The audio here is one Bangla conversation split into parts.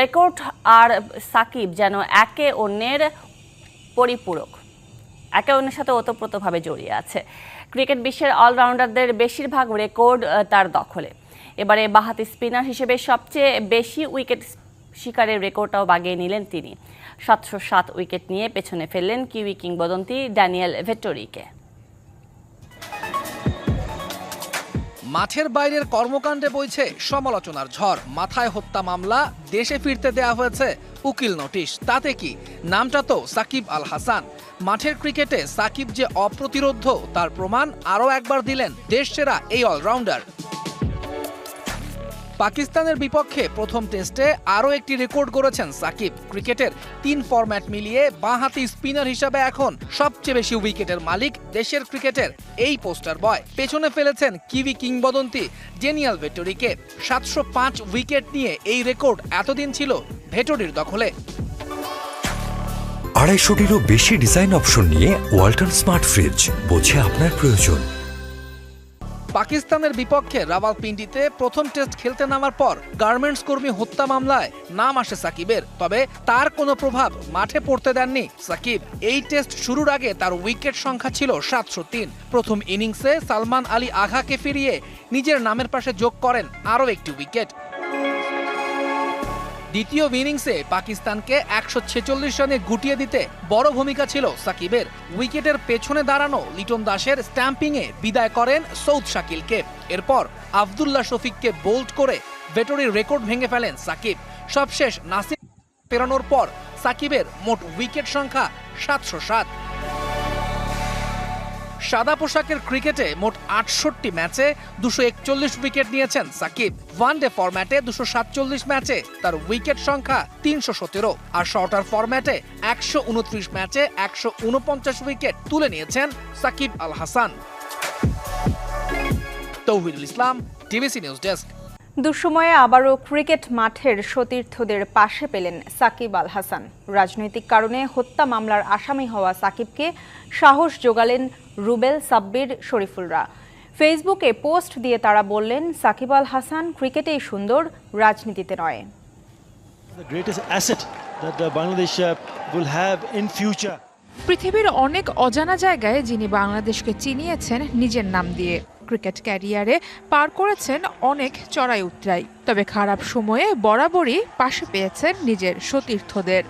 রেকর্ড আর সাকিব যেন একে অন্যের পরিপূরক, একে অন্যের সাথে ওতপ্রোতভাবে জড়িয়ে আছে। ক্রিকেট বিশ্বের অলরাউন্ডারদের বেশিরভাগ রেকর্ড তার দখলে। এবারে বাহাতি স্পিনার হিসেবে সবচেয়ে বেশি উইকেট শিকারের রেকর্ডটাও বাগিয়ে নিলেন তিনি। সাতশো সাত উইকেট নিয়ে পেছনে ফেললেন কিউই কিংবদন্তি ড্যানিয়েল ভেট্টোরিকে মাঠের বাইরের কর্মকাণ্ডে বইছে সমালোচনার ঝড়। মাথায় হত্যা মামলা, দেশে ফিরতে দেয়া হয়েছে উকিল নোটিশ। তাতে কি? নামটা তো সাকিব আল হাসান। মাঠের ক্রিকেটে সাকিব যে অপ্রতিরোধ্য তার প্রমাণ আরও একবার দিলেন দেশসেরা এই অলরাউন্ডার। পাকিস্তানের বিপক্ষে প্রথম টেস্টে আরও একটি রেকর্ড গড়েছেন সাকিব। ক্রিকেটের তিন ফরম্যাট মিলিয়ে বাঁহাতি স্পিনার হিসাবে এখন সবচেয়ে বেশি উইকেটের মালিক দেশের ক্রিকেটের এই পোস্টার বয়। পেছনে ফেলেছেন কিউই কিংবদন্তি জেনিয়াল ভেটরিকে। সাতশো পাঁচ উইকেট নিয়ে এই রেকর্ড এতদিন ছিল ভেটরির দখলে। আড়াইশোটিরও বেশি ডিজাইন অপশন নিয়ে ওয়ালটন স্মার্ট ফ্রিজ, বোঝে আপনার প্রয়োজন। পাকিস্তানের বিপক্ষে রাওয়ালপিন্ডিতে প্রথম টেস্ট খেলতে নামার পর গার্মেন্টস কর্মী হত্যা মামলায় নাম আসে সাকিবের। তবে তার কোনো প্রভাব মাঠে পড়তে দেননি সাকিব। এই টেস্ট শুরুর আগে তার উইকেট সংখ্যা ছিল সাতশো তিন। প্রথম ইনিংসে সালমান আলী আঘাকে ফিরিয়ে নিজের নামের পাশে যোগ করেন আরও একটি উইকেট। দ্বিতীয় ইনিংসে পাকিস্তানকে একশো ছেচল্লিশ রানে গুটিয়ে দিতে বড় ভূমিকা ছিল সাকিবের। উইকেটের পেছনে দাঁড়ানো লিটন দাসের স্ট্যাম্পিংয়ে বিদায় করেন সৌদ শাকিলকে। এরপর আবদুল্লাহ শফিককে বোল্ড করে ভেটরির রেকর্ড ভেঙে ফেলেন সাকিব। সবশেষ নাসির পেরানোর পর সাকিবের মোট উইকেট সংখ্যা সাতশো সাত। সাদা পোশাকের ক্রিকেটে মোট আটষট্টি ম্যাচে দুশো একচল্লিশ উইকেট নিয়েছেন সাকিব। ওয়ান ডে ফরম্যাটে দুশো সাতচল্লিশ ম্যাচে তার উইকেট সংখ্যা তিনশো সতেরো। আর শর্টার ফরম্যাটে একশো উনত্রিশ ম্যাচে একশো উনপঞ্চাশ উইকেট তুলে নিয়েছেন Shakib Al Hasan. Touhidul Islam, TVC news desk. দুঃসময়ে আবারও ক্রিকেট মাঠের সতীর্থদের পাশে পেলেন সাকিব আল হাসান। রাজনৈতিক কারণে হত্যা মামলার আসামি হওয়া সাকিবকে সাহস জোগালেন রুবেল সাব্বির শরীফুলরা। ফেসবুকে পোস্ট দিয়ে তারা বললেন সাকিব আল হাসান ক্রিকেটেই সুন্দর রাজনীতিতে নয়। Uh. পৃথিবীর অনেক অজানা জায়গায় যিনি বাংলাদেশকে চিনিয়েছেন নিজের নাম দিয়ে। ক্রিকেট ক্যারিয়ারে পার করেছেন অনেক চড়াই উতরাই। তবে খারাপ সময়ে বরাবরই পাশে পেয়েছেন নিজের সতীর্থদের।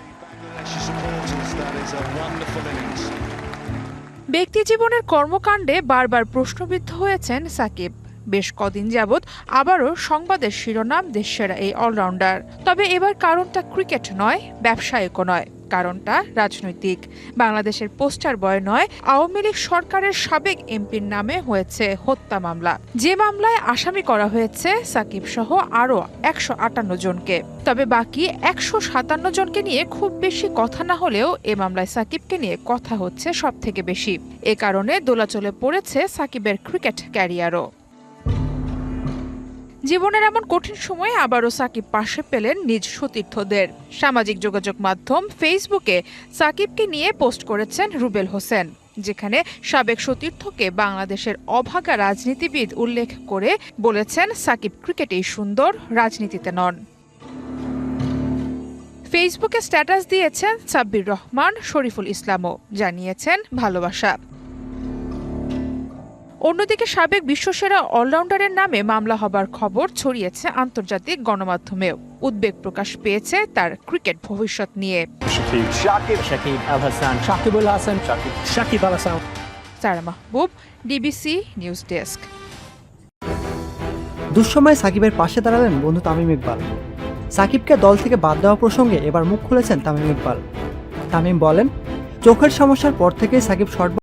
ব্যক্তি জীবনের কর্মকাণ্ডে বারবার প্রশ্নবিদ্ধ হয়েছেন সাকিব। বেশ কদিন যাবৎ আবারও সংবাদের শিরোনাম দেশসেরা এই অলরাউন্ডার। তবে এবার কারণটা ক্রিকেট নয়, ব্যবসায়িকও নয়। কারণটা রাজনৈতিক। বাংলাদেশের পোস্টার বয় নয়, আওয়ামী লীগ সরকারের সাবেক এমপির নামে হয়েছে হত্যা মামলা। যে মামলায় আসামি করা হয়েছে সাকিব সহ আরও একশো আটান্ন জনকে। তবে বাকি একশো সাতান্ন জনকে নিয়ে খুব বেশি কথা না হলেও এ মামলায় সাকিবকে নিয়ে কথা হচ্ছে সব থেকে বেশি। এ কারণে দোলাচলে পড়েছে সাকিবের ক্রিকেট ক্যারিয়ারও। জীবনের এমন কঠিন সময়ে আবারও সাকিব পাশে পেলেন নিজ সতীর্থদের। সামাজিক যোগাযোগ মাধ্যম ফেসবুকে সাকিবকে নিয়ে পোস্ট করেছেন রুবেল হোসেন, যেখানে সাবেক সতীর্থকে বাংলাদেশের অভাগা রাজনীতিবিদ উল্লেখ করে বলেছেন, সাকিব ক্রিকেটেই সুন্দর, রাজনীতিতে নন। ফেসবুকে স্ট্যাটাস দিয়েছেন সাব্বির রহমান, শরীফুল ইসলামও জানিয়েছেন ভালোবাসা। অন্যদিকে সাবেক বিশ্বসেরা অলরাউন্ডারের নামে মামলা হবার খবর ছড়িয়েছে আন্তর্জাতিক গণমাধ্যমেও। উদ্বেগ প্রকাশ পেয়েছে তার ক্রিকেট ভবিষ্যৎ নিয়ে. Sara Mahbub DBC news desk দুঃসময়ে সাকিবের পাশে দাঁড়ালেন বন্ধু তামিম ইকবাল। সাকিবকে দল থেকে বাদ দেওয়া প্রসঙ্গে এবার মুখ খুলেছেন তামিম ইকবাল। তামিম বলেন চোখের সমস্যার পর থেকেই সাকিব শর্ট